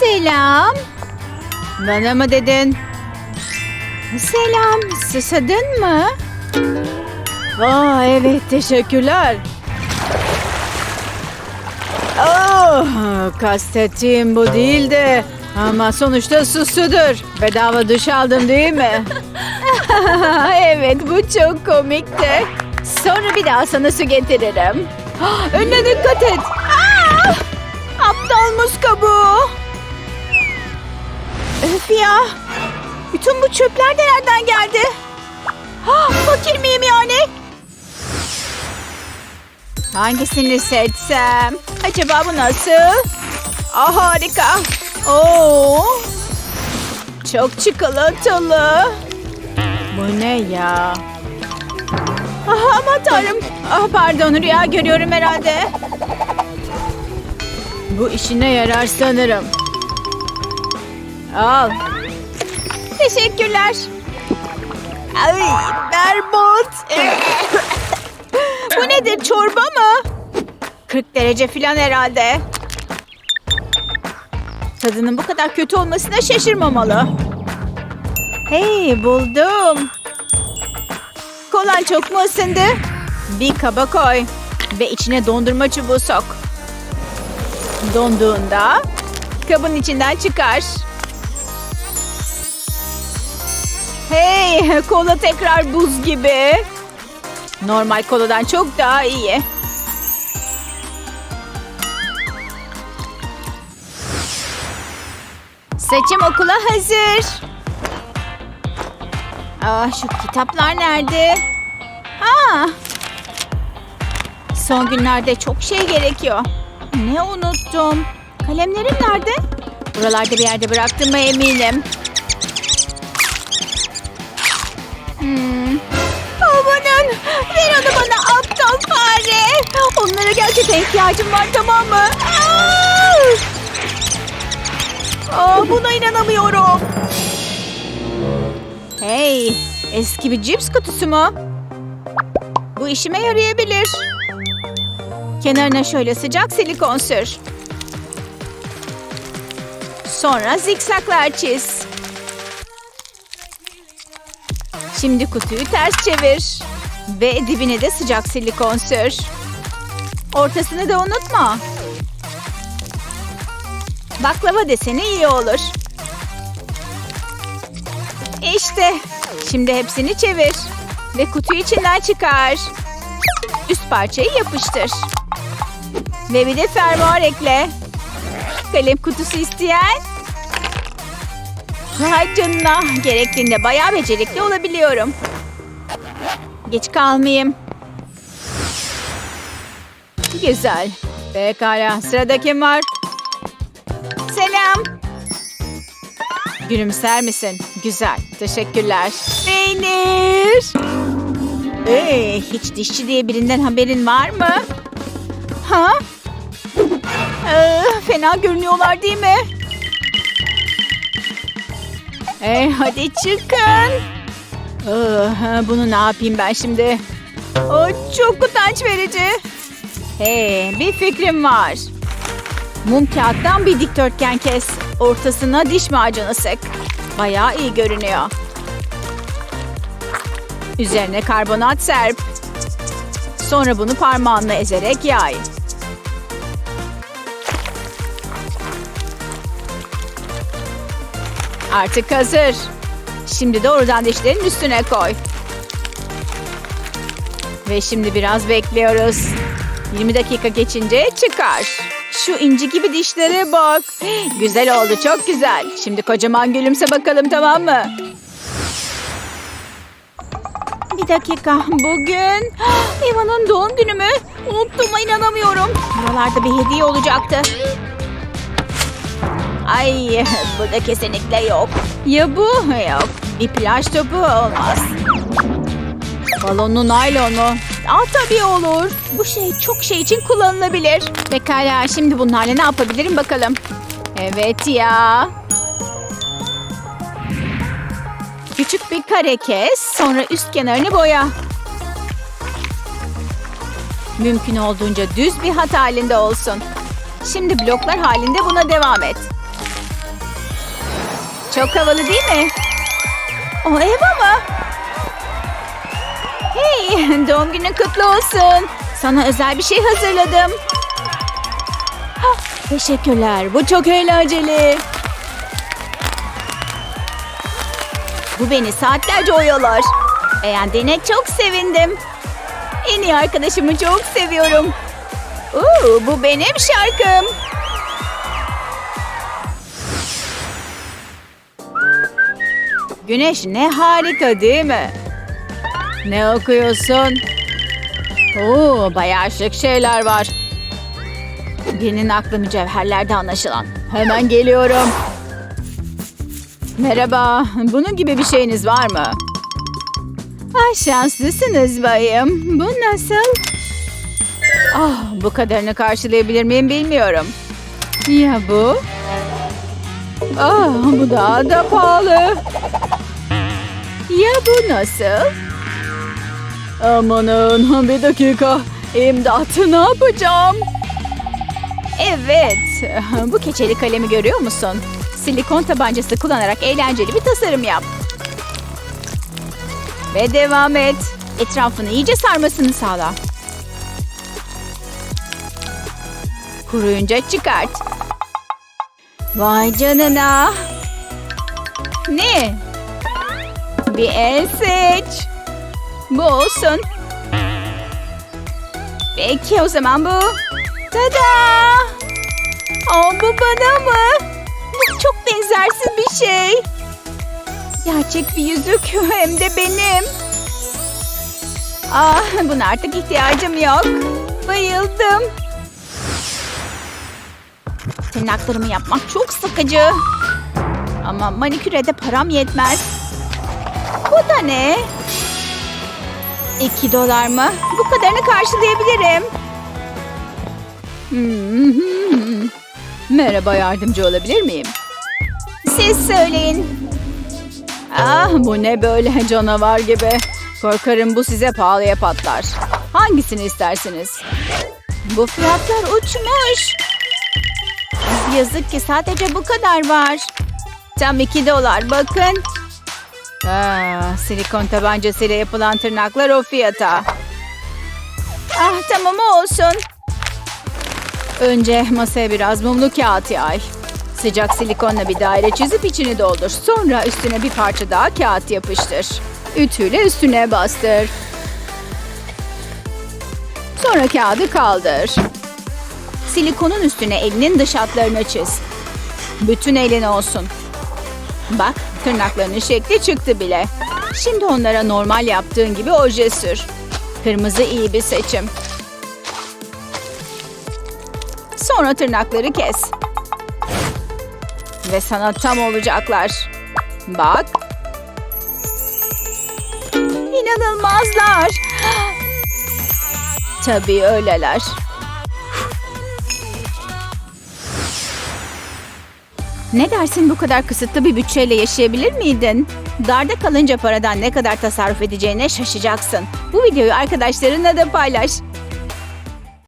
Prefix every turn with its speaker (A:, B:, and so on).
A: Selam. Bana mı dedin? Selam. Susadın mı? Aa evet teşekkürler. Oh, kastettiğim bu değildi. Ama sonuçta susudur. Bedava duş aldım değil mi? evet bu çok komikti. Sonra bir daha sana su getiririm. Önüne dikkat et. Aa! Aptal muz kabuğu. Öf ya. Bütün bu çöpler de nereden geldi? Ha, fakir miyim yani? Hangisini seçsem? Acaba bu nasıl? Ah harika. Oo. Çok çikolatalı. Bu ne ya? Ah, aman tanrım. Ah, pardon rüya görüyorum herhalde. Bu işine yarar sanırım. Al. Teşekkürler. Ay berbat. Bu nedir çorba mı? 40 derece falan herhalde. Tadının bu kadar kötü olmasına şaşırmamalı. Hey buldum. Kolan çok mu ısındı? Bir kaba koy. Ve içine dondurma çubuğu sok. Donduğunda kabın içinden çıkar. Hey kola tekrar buz gibi. Normal koladan çok daha iyi. Saçım okula hazır. Aa, şu kitaplar nerede? Aa, son günlerde çok şey gerekiyor. Ne unuttum? Kalemlerim nerede? Buralarda bir yerde bıraktığıma eminim. Onlara gerçekten ihtiyacım var tamam mı? Aa! Aa, buna inanamıyorum. Hey, eski bir cips kutusu mu? Bu işime yarayabilir. Kenarına şöyle sıcak silikon sür. Sonra zikzaklar çiz. Şimdi kutuyu ters çevir. Ve dibine de sıcak silikon sür. Ortasını da unutma. Baklava deseni iyi olur. İşte. Şimdi hepsini çevir. Ve kutuyu içinden çıkar. Üst parçayı yapıştır. Ve bir de fermuar ekle. Kalem kutusu isteyen? Vay canına. Gerektiğinde bayağı becerikli olabiliyorum. Geç kalmayayım. Güzel. Pekala. Sırada kim var? Selam. Gülümser misin? Güzel. Teşekkürler. Peynir. Ee, hiç dişçi diye birinden haberin var mı? Ha? Ee, fena görünüyorlar değil mi? Ee, hadi çıkın. Ee, bunu ne yapayım ben şimdi? O çok utanç verici. Hey, bir fikrim var. Mum kağıttan bir dikdörtgen kes. Ortasına diş macunu sık. Bayağı iyi görünüyor. Üzerine karbonat serp. Sonra bunu parmağınla ezerek yay. Artık hazır. Şimdi doğrudan dişlerin üstüne koy. Ve şimdi biraz bekliyoruz. 20 dakika geçince çıkar. Şu inci gibi dişlere bak. Güzel oldu, çok güzel. Şimdi kocaman gülümse bakalım tamam mı? Bir dakika, bugün Eva'nın doğum günü mü? Unuttuğuma inanamıyorum. Buralarda bir hediye olacaktı. Ay, burada kesinlikle yok. Ya bu? Yok. Bir plaj topu olmaz. Balonlu naylon mu? Aa tabii olur. Bu şey çok şey için kullanılabilir. Pekala şimdi bunlarla ne yapabilirim bakalım. Evet ya. Küçük bir kare kes. Sonra üst kenarını boya. Mümkün olduğunca düz bir hat halinde olsun. Şimdi bloklar halinde buna devam et. Çok havalı değil mi? O Eva mı? Hey, doğum günün kutlu olsun. Sana özel bir şey hazırladım. Hah, teşekkürler. Bu çok eğlenceli. Bu beni saatlerce oyalar. Beğendiğine çok sevindim. En iyi arkadaşımı çok seviyorum. Oo, bu benim şarkım. Güneş ne harika değil mi? Ne okuyorsun? Oo, bayağı şık şeyler var. Birinin aklı mücevherlerde anlaşılan. Hemen geliyorum. Merhaba, bunun gibi bir şeyiniz var mı? Ay şanslısınız bayım. Bu nasıl? Ah, bu kadarını karşılayabilir miyim bilmiyorum. Ya bu? Ah, bu daha da pahalı. Ya bu nasıl? Amanın bir dakika. İmdat ne yapacağım? Evet. Bu keçeli kalemi görüyor musun? Silikon tabancası kullanarak eğlenceli bir tasarım yap. Ve devam et. Etrafını iyice sarmasını sağla. Kuruyunca çıkart. Vay canına. Ne? Bir el seç. Bu olsun. Peki o zaman bu. Tada! Aa, bu bana mı? Bu çok benzersiz bir şey. Gerçek bir yüzük hem de benim. Ah, buna artık ihtiyacım yok. Bayıldım. Tırnaklarımı yapmak çok sıkıcı. Ama maniküre de param yetmez. Bu da ne? İki dolar mı? Bu kadarını karşılayabilirim. Hmm. Merhaba yardımcı olabilir miyim? Siz söyleyin. Ah bu ne böyle canavar gibi. Korkarım bu size pahalıya patlar. Hangisini istersiniz? Bu fiyatlar uçmuş. Yazık ki sadece bu kadar var. Tam iki dolar bakın. Ah, silikon tabancasıyla yapılan tırnaklar o fiyata. Ah tamam olsun. Önce masaya biraz mumlu kağıt yay. Sıcak silikonla bir daire çizip içini doldur. Sonra üstüne bir parça daha kağıt yapıştır. Ütüyle üstüne bastır. Sonra kağıdı kaldır. Silikonun üstüne elinin dış hatlarını çiz. Bütün elin olsun. Bak tırnaklarının şekli çıktı bile. Şimdi onlara normal yaptığın gibi oje sür. Kırmızı iyi bir seçim. Sonra tırnakları kes. Ve sana tam olacaklar. Bak. İnanılmazlar. Tabii öyleler. Ne dersin bu kadar kısıtlı bir bütçeyle yaşayabilir miydin? Darda kalınca paradan ne kadar tasarruf edeceğine şaşacaksın. Bu videoyu arkadaşlarınla da paylaş.